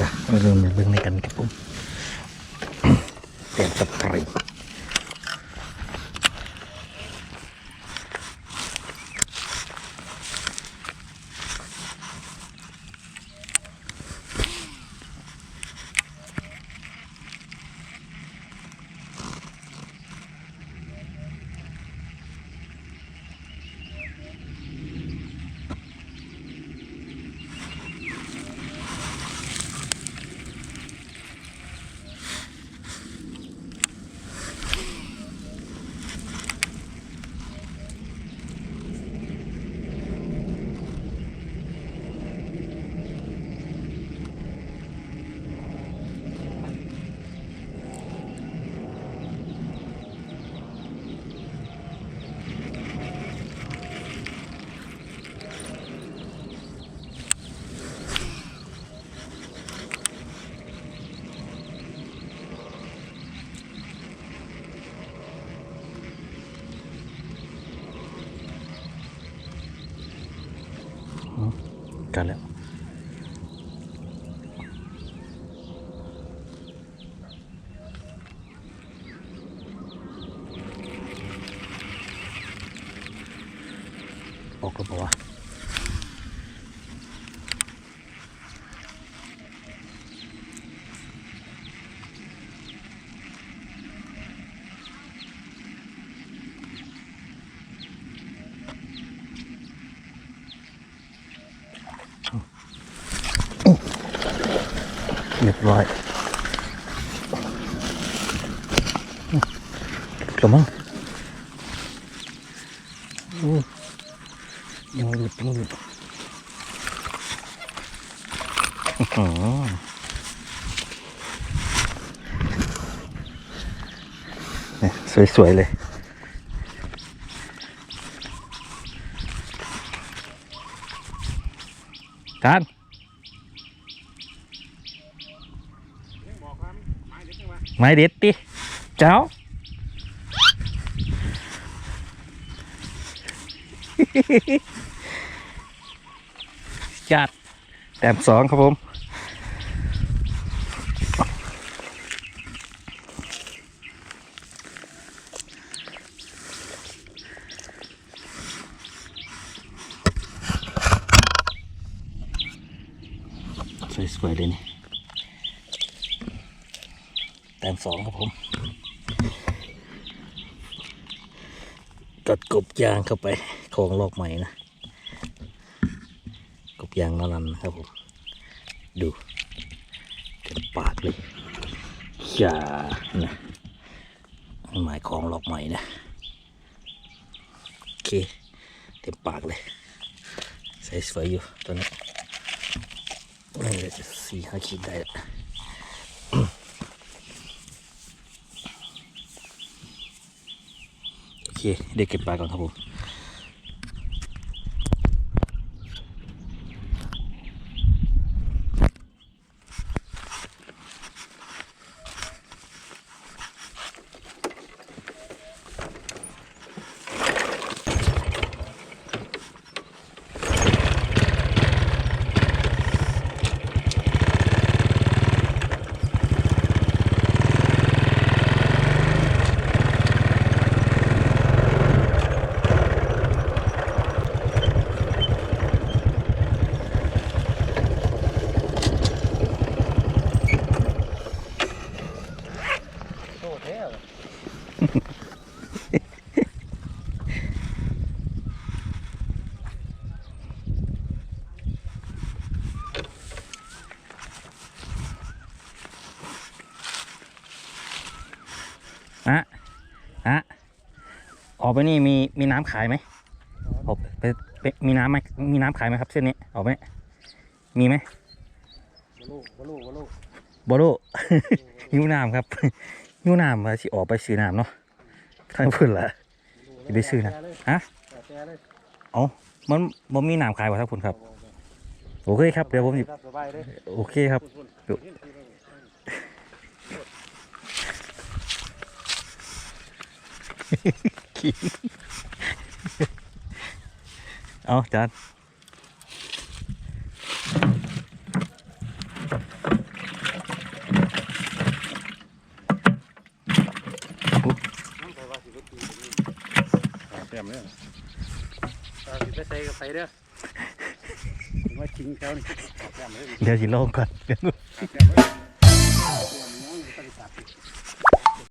นะเรื่องเรื่องในกันครับผมเปลี่ยนกับไก่ นแล้วออกแล้วบอกว่า เรียบร้อยกระมังอู้ยังหลุดยังหลุดอื้อหือเนี่ยสวย ๆ เลยการ ไม้เด็ดติเจ้า จัดแต้มสองครับผมสวยๆเลยนี่ ต้มสองครับผม กัดกบยางเข้าไปของลอกใหม่นะ กบยางนารันนะครับผม ดูเต็มปากเลยอย่านะหมายของลอกใหม่นะ โอเค เต็มปากเลยใส่สวยอยู่ตัวนี้น่จะสี่ห้าขีดได้ละ โอ เคเด็กเก็บปลาก่อนครับผม อะอะออกไปนี่มีมีน้ำขายไหมออกไปไปมีน้ำไหมมีน้ำขายไหมครับ เส้นนี้ออกไปมีไหมบลูบลูบลูบอโลหิวน้ำครับ หิวน้ำมาสิออกไปซื้อน้ำเนาะทางพื่นละอย่าไปซื้อนะฮะเอามันมันมีน้ำขายว่ะครับคุณครับ โอเคครับเดี๋ยวผมหยิบโอเคครับเอาจาน ตอน ไปใส่กับไปเด้อถึงว่าทิ้งแถวนี่แก้มเลยเดี๋ยวสิลองก่อนแก้มเลยตัวมันน้องอยู่ตั้งสัตว์